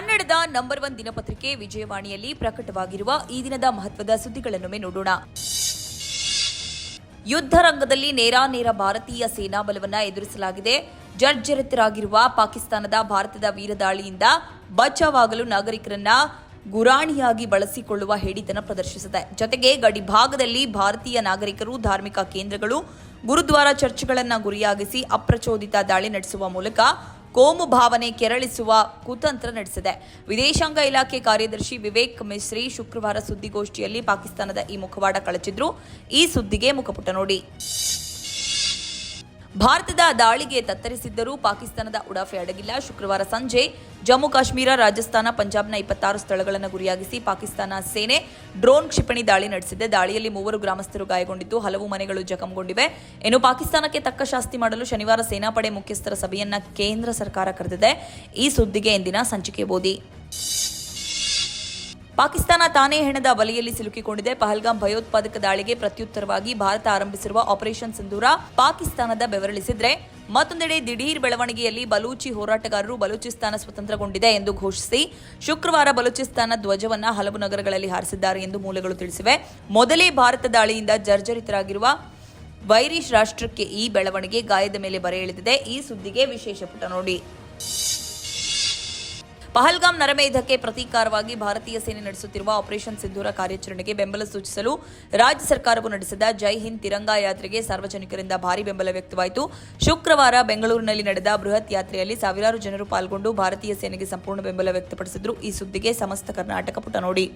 ಕನ್ನಡದ number one ದಿನಪತ್ರಿಕೆ ವಿಜಯವಾಣಿಯಲ್ಲಿ ಪ್ರಕಟವಾಗಿರುವ ಈ ದಿನದ ಮಹತ್ವದ ಸುದ್ದಿಗಳನ್ನೊಮ್ಮೆ ನೋಡೋಣ. ಯುದ್ಧ ರಂಗದಲ್ಲಿ ನೇರಾನೇರ ಭಾರತೀಯ ಸೇನಾ ಬಲವನ್ನ ಎದುರಿಸಲಾಗಿದೆ. ಜರ್ಜರಿತರಾಗಿರುವ ಪಾಕಿಸ್ತಾನದ ಭಾರತದ ವೀರದಾಳಿಯಿಂದ ಬಚಾವಾಗಲು ನಾಗರಿಕರನ್ನ ಗುರಾಣಿಯಾಗಿ ಬಳಸಿಕೊಳ್ಳುವ ಹೇಳಿತನ ಪ್ರದರ್ಶಿಸಿದೆ. ಜೊತೆಗೆ ಗಡಿ ಭಾಗದಲ್ಲಿ ಭಾರತೀಯ ನಾಗರಿಕರು ಧಾರ್ಮಿಕ ಕೇಂದ್ರಗಳು, ಗುರುದ್ವಾರ ಚರ್ಚ್ಗಳನ್ನು ಗುರಿಯಾಗಿಸಿ ಅಪ್ರಚೋದಿತ ದಾಳಿ ನಡೆಸುವ ಮೂಲಕ ಕೋಮು ಭಾವನೆ ಕೆರಳಿಸುವ ಕುತಂತ್ರ ನಡೆಸಿದೆ. ವಿದೇಶಾಂಗ ಇಲಾಖೆ ಕಾರ್ಯದರ್ಶಿ ವಿವೇಕ್ ಮಿಶ್ರಿ ಶುಕ್ರವಾರ ಸುದ್ದಿಗೋಷ್ಠಿಯಲ್ಲಿ ಪಾಕಿಸ್ತಾನದ ಈ ಮುಖವಾಡ ಕಳಚಿದ್ರು. ಈ ಸುದ್ದಿಗೆ ಮುಖಪುಟ ನೋಡಿ. ಭಾರತದ ದಾಳಿಗೆ ತತ್ತರಿಸಿದ್ದರೂ ಪಾಕಿಸ್ತಾನದ ಉಡಾಫೆ ಅಡಗಿಲ್ಲ. ಶುಕ್ರವಾರ ಸಂಜೆ ಜಮ್ಮು ಕಾಶ್ಮೀರ, ರಾಜಸ್ಥಾನ, ಪಂಜಾಬ್ನ ಇಪ್ಪತ್ತಾರು ಸ್ಥಳಗಳನ್ನು ಗುರಿಯಾಗಿಸಿ ಪಾಕಿಸ್ತಾನ ಸೇನೆ ಡ್ರೋನ್ ಕ್ಷಿಪಣಿ ದಾಳಿ ನಡೆಸಿದೆ. ದಾಳಿಯಲ್ಲಿ ಮೂವರು ಗ್ರಾಮಸ್ಥರು ಗಾಯಗೊಂಡಿದ್ದು, ಹಲವು ಮನೆಗಳು ಜಖಂಗೊಂಡಿವೆ. ಇನ್ನು ಪಾಕಿಸ್ತಾನಕ್ಕೆ ತಕ್ಕ ಶಾಸ್ತಿ ಮಾಡಲು ಶನಿವಾರ ಸೇನಾಪಡೆ ಮುಖ್ಯಸ್ಥರ ಸಭೆಯನ್ನ ಕೇಂದ್ರ ಸರ್ಕಾರ ಕರೆದಿದೆ. ಈ ಸುದ್ದಿಗೆ ಇಂದಿನ ಸಂಚಿಕೆ ಓದಿ ಪಾಕಿಸ್ತಾನ ತಾನೇ ಹೆಣದ ಬಲೆಯಲ್ಲಿ ಸಿಲುಕಿಕೊಂಡಿದೆ. ಪಹಲ್ಗಾಂ ಭಯೋತ್ಪಾದಕ ದಾಳಿಗೆ ಪ್ರತ್ಯುತ್ತರವಾಗಿ ಭಾರತ ಆರಂಭಿಸಿರುವ ಆಪರೇಷನ್ ಸಿಂಧೂರ ಪಾಕಿಸ್ತಾನದ ಬೆವರಳಿಸಿದ್ರೆ ಮತ್ತೊಂದೆಡೆ ದಿಢೀರ್ ಬೆಳವಣಿಗೆಯಲ್ಲಿ ಬಲೂಚಿ ಹೋರಾಟಗಾರರು ಬಲೂಚಿಸ್ತಾನ ಸ್ವತಂತ್ರಗೊಂಡಿದೆ ಎಂದು ಘೋಷಿಸಿ ಶುಕ್ರವಾರ ಬಲೂಚಿಸ್ತಾನ ಧ್ವಜವನ್ನ ಹಲವು ನಗರಗಳಲ್ಲಿ ಹಾರಿಸಿದ್ದಾರೆ ಎಂದು ಮೂಲಗಳು ತಿಳಿಸಿವೆ. ಮೊದಲೇ ಭಾರತ ದಾಳಿಯಿಂದ ಜರ್ಜರಿತರಾಗಿರುವ ವೈರಿಶ್ ರಾಷ್ಟ್ರಕ್ಕೆ ಈ ಬೆಳವಣಿಗೆ ಗಾಯದ ಮೇಲೆ ಬರೆ ಈ ಸುದ್ದಿಗೆ ವಿಶೇಷ ಪುಟ ನೋಡಿ. ಪಹಲ್ಗಾಮ್ ನರಮೇಧಕ್ಕೆ ಪ್ರತೀಕಾರವಾಗಿ ಭಾರತೀಯ ಸೇನೆ ನಡೆಸುತ್ತಿರುವ ಆಪರೇಷನ್ ಸಿಂಧೂರ ಕಾರ್ಯಾಚರಣೆಗೆ ಬೆಂಬಲ ಸೂಚಿಸಲು ರಾಜ್ಯ ಸರ್ಕಾರವು ನಡೆಸಿದ ಜೈ ಹಿಂದ್ ತಿರಂಗಾ ಯಾತ್ರೆಗೆ ಸಾರ್ವಜನಿಕರಿಂದ ಭಾರಿ ಬೆಂಬಲ ವ್ಯಕ್ತವಾಯಿತು. ಶುಕ್ರವಾರ ಬೆಂಗಳೂರಿನಲ್ಲಿ ನಡೆದ ಬೃಹತ್ ಯಾತ್ರೆಯಲ್ಲಿ ಸಾವಿರಾರು ಜನರು ಪಾಲ್ಗೊಂಡು ಭಾರತೀಯ ಸೇನೆಗೆ ಸಂಪೂರ್ಣ ಬೆಂಬಲ ವ್ಯಕ್ತಪಡಿಸಿದ್ರು. ಈ ಸುದ್ದಿಗೆ ಸಮಸ್ತ ಕರ್ನಾಟಕ ಪುಟ ನೋಡಿ.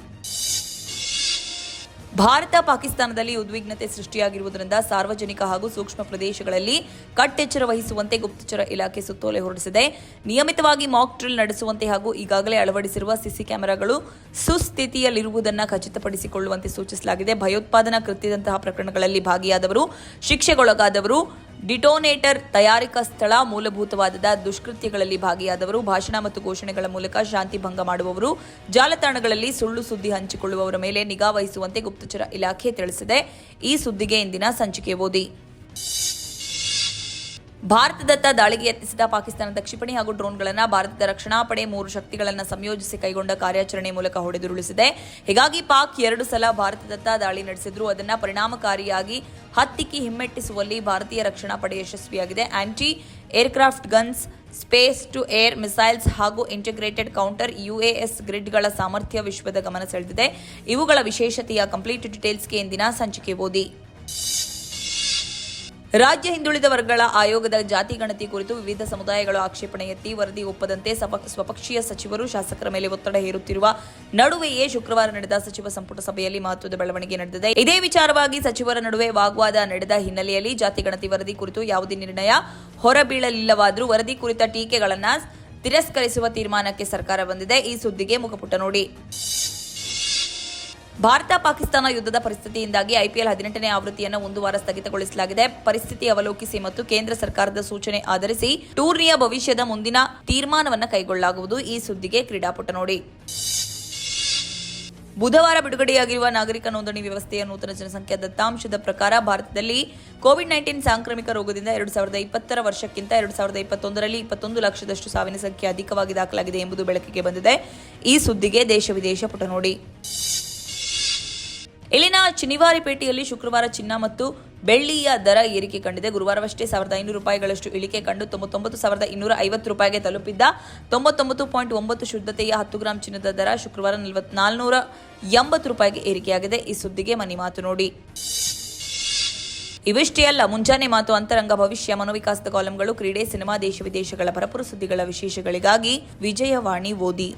ಭಾರತ ಪಾಕಿಸ್ತಾನದಲ್ಲಿ ಉದ್ವಿಗ್ನತೆ ಸೃಷ್ಟಿಯಾಗಿರುವುದರಿಂದ ಸಾರ್ವಜನಿಕ ಹಾಗೂ ಸೂಕ್ಷ್ಮ ಪ್ರದೇಶಗಳಲ್ಲಿ ಕಟ್ಟೆಚ್ಚರ ವಹಿಸುವಂತೆ ಗುಪ್ತಚರ ಇಲಾಖೆ ಸುತ್ತೋಲೆ ಹೊರಡಿಸಿದೆ. ನಿಯಮಿತವಾಗಿ ಮಾಕ್ ಡ್ರಿಲ್ ನಡೆಸುವಂತೆ ಹಾಗೂ ಈಗಾಗಲೇ ಅಳವಡಿಸಿರುವ ಸಿಸಿ ಕ್ಯಾಮೆರಾಗಳು ಸುಸ್ಥಿತಿಯಲ್ಲಿರುವುದನ್ನು ಖಚಿತಪಡಿಸಿಕೊಳ್ಳುವಂತೆ ಸೂಚಿಸಲಾಗಿದೆ. ಭಯೋತ್ಪಾದನಾ ಕೃತ್ಯದಂತಹ ಪ್ರಕರಣಗಳಲ್ಲಿ ಭಾಗಿಯಾದವರು, ಶಿಕ್ಷೆಗೊಳಗಾದವರು ಡಿಟೋನೇಟರ್ ತಯಾರಿಕಾ ಸ್ಥಳ ಮೂಲಭೂತವಾದ ದುಷ್ಕೃತ್ಯಗಳಲ್ಲಿ ಭಾಗಿಯಾದವರು, ಭಾಷಣ ಮತ್ತು ಘೋಷಣೆಗಳ ಮೂಲಕ ಶಾಂತಿ ಭಂಗ ಮಾಡುವವರು, ಜಾಲತಾಣಗಳಲ್ಲಿ ಸುಳ್ಳು ಸುದ್ದಿ ಹಂಚಿಕೊಳ್ಳುವವರ ಮೇಲೆ ನಿಗಾ ವಹಿಸುವಂತೆ ಗುಪ್ತಚರ ಇಲಾಖೆ ತಿಳಿಸಿದೆ. ಈ ಸುದ್ದಿಗೆ ಇಂದಿನ ಸಂಚಿಕೆ ಓದಿ. ಭಾರತದತ್ತ ದಾಳಿಗೆ ಯತ್ನಿಸಿದ ಪಾಕಿಸ್ತಾನದ ಕ್ಷಿಪಣಿ ಹಾಗೂ ಡ್ರೋನ್ಗಳನ್ನು ಭಾರತದ ರಕ್ಷಣಾ ಪಡೆ ಮೂರು ಶಕ್ತಿಗಳನ್ನು ಸಂಯೋಜಿಸಿ ಕೈಗೊಂಡ ಕಾರ್ಯಾಚರಣೆ ಮೂಲಕ ಹೊಡೆದುರುಳಿಸಿದೆ. ಹೀಗಾಗಿ ಪಾಕ್ ಎರಡು ಸಲ ಭಾರತದತ್ತ ದಾಳಿ ನಡೆಸಿದ್ರು. ಅದನ್ನು ಪರಿಣಾಮಕಾರಿಯಾಗಿ ಹತ್ತಿಕ್ಕಿ ಹಿಮ್ಮೆಟ್ಟಿಸುವಲ್ಲಿ ಭಾರತೀಯ ರಕ್ಷಣಾ ಪಡೆ ಯಶಸ್ವಿಯಾಗಿದೆ. Anti aircraft guns, space to air missiles ಹಾಗೂ ಇಂಟಿಗ್ರೇಟೆಡ್ ಕೌಂಟರ್ ಯುಎಎಸ್ ಗ್ರಿಡ್ಗಳ ಸಾಮರ್ಥ್ಯ ವಿಶ್ವದ ಗಮನ ಸೆಳೆದಿದೆ. ಇವುಗಳ ವಿಶೇಷತೆಯ ಕಂಪ್ಲೀಟ್ ಡೀಟೇಲ್ಸ್ಗೆ ಇಂದಿನ ಸಂಚಿಕೆ ಓದಿ. ರಾಜ್ಯ ಹಿಂದುಳಿದ ವರ್ಗಗಳ ಆಯೋಗದ ಜಾತಿ ಗಣತಿ ಕುರಿತು ವಿವಿಧ ಸಮುದಾಯಗಳು ಆಕ್ಷೇಪಣೆ ಎತ್ತಿ ವರದಿ ಒಪ್ಪದಂತೆ ಸ್ವಪಕ್ಷೀಯ ಸಚಿವರು ಶಾಸಕರ ಮೇಲೆ ಒತ್ತಡ ಹೇರುತ್ತಿರುವ ನಡುವೆಯೇ ಶುಕ್ರವಾರ ನಡೆದ ಸಚಿವ ಸಂಪುಟ ಸಭೆಯಲ್ಲಿ ಮಹತ್ವದ ಬೆಳವಣಿಗೆ ನಡೆದಿದೆ. ಇದೇ ವಿಚಾರವಾಗಿ ಸಚಿವರ ನಡುವೆ ವಾಗ್ವಾದ ನಡೆದ ಹಿನ್ನೆಲೆಯಲ್ಲಿ ಜಾತಿ ಗಣತಿ ವರದಿ ಕುರಿತು ಯಾವುದೇ ನಿರ್ಣಯ ಹೊರಬೀಳಲಿಲ್ಲವಾದರೂ ವರದಿ ಕುರಿತ ಟೀಕೆಗಳನ್ನು ತಿರಸ್ಕರಿಸುವ ತೀರ್ಮಾನಕ್ಕೆ ಸರ್ಕಾರ ಬಂದಿದೆ. ಈ ಸುದ್ದಿಗೆ ಮುಖಪುಟ ನೋಡಿ. ಭಾರತ ಪಾಕಿಸ್ತಾನ ಯುದ್ಧದ ಪರಿಸ್ಥಿತಿಯಿಂದಾಗಿ ಐಪಿಎಲ್ ಹದಿನೆಂಟನೇ ಆವೃತ್ತಿಯನ್ನು ಒಂದು ವಾರ ಸ್ಥಗಿತಗೊಳಿಸಲಾಗಿದೆ. ಪರಿಸ್ಥಿತಿ ಅವಲೋಕಿಸಿ ಮತ್ತು ಕೇಂದ್ರ ಸರ್ಕಾರದ ಸೂಚನೆ ಆಧರಿಸಿ ಟೂರ್ನಿಯ ಭವಿಷ್ಯದ ಮುಂದಿನ ತೀರ್ಮಾನವನ್ನು ಕೈಗೊಳ್ಳಲಾಗುವುದು. ಈ ಸುದ್ದಿಗೆ ಕ್ರೀಡಾಪಟ ನೋಡಿ. ಬುಧವಾರ ಬಿಡುಗಡೆಯಾಗಿರುವ ನಾಗರಿಕ ನೋಂದಣಿ ವ್ಯವಸ್ಥೆಯ ನೂತನ ಜನಸಂಖ್ಯಾ ದತ್ತಾಂಶದ ಪ್ರಕಾರ ಭಾರತದಲ್ಲಿ ಕೋವಿಡ್ ನೈನ್ಟೀನ್ ಸಾಂಕ್ರಾಮಿಕ ರೋಗದಿಂದ ಎರಡು ಸಾವಿರದ ಇಪ್ಪತ್ತರ ವರ್ಷಕ್ಕಿಂತ ಎರಡು ಸಾವಿರದ ಇಪ್ಪತ್ತೊಂದರಲ್ಲಿ ಇಪ್ಪತ್ತೊಂದು ಲಕ್ಷದಷ್ಟು ಸಾವಿನ ಸಂಖ್ಯೆ ಅಧಿಕವಾಗಿ ದಾಖಲಾಗಿದೆ ಎಂಬುದು ಬೆಳಕಿಗೆ ಬಂದಿದೆ. ಈ ಸುದ್ದಿಗೆ ದೇಶ ವಿದೇಶ ಪುಟ ನೋಡಿ. ಇಲ್ಲಿನ ಚಿನಿವಾರಿಪೇಟೆಯಲ್ಲಿ ಶುಕ್ರವಾರ ಚಿನ್ನ ಮತ್ತು ಬೆಳ್ಳಿಯ ದರ ಏರಿಕೆ ಕಂಡಿದೆ. ಗುರುವಾರವಷ್ಟೇ ಸಾವಿರದ ಐನೂರು ರೂಪಾಯಿಗಳಷ್ಟು ಇಳಿಕೆ ಕಂಡು ತೊಂಬತ್ತೊಂಬತ್ತು ಸಾವಿರದ ಇನ್ನೂರ ಐವತ್ತು ರೂಪಾಯಿಗೆ ತಲುಪಿದ್ದ ತೊಂಬತ್ತೊಂಬತ್ತು ಪಾಯಿಂಟ್ ಒಂಬತ್ತು ಶುದ್ಧತೆಯ ಹತ್ತು ಗ್ರಾಂ ಚಿನ್ನದ ದರ ಶುಕ್ರವಾರ ನಲವತ್ ನಾಲ್ನೂರ ಎಂಬತ್ತು ರೂಪಾಯಿಗೆ ಏರಿಕೆಯಾಗಿದೆ. ಈ ಸುದ್ದಿಗೆ ಮನಿ ಮಾತು ನೋಡಿ. ಇವಿಷ್ಟೇ ಅಲ್ಲ, ಮುಂಜಾನೆ ಮಾತು ಅಂತರಂಗ, ಭವಿಷ್ಯ, ಮನೋವಿಕಾಸದ ಕಾಲಂಗಳು, ಕ್ರೀಡೆ, ಸಿನಿಮಾ, ದೇಶ ವಿದೇಶಗಳ ಭರಪುರ ಸುದ್ದಿಗಳ ವಿಶೇಷಗಳಿಗಾಗಿ ವಿಜಯವಾಣಿ ಓದಿ.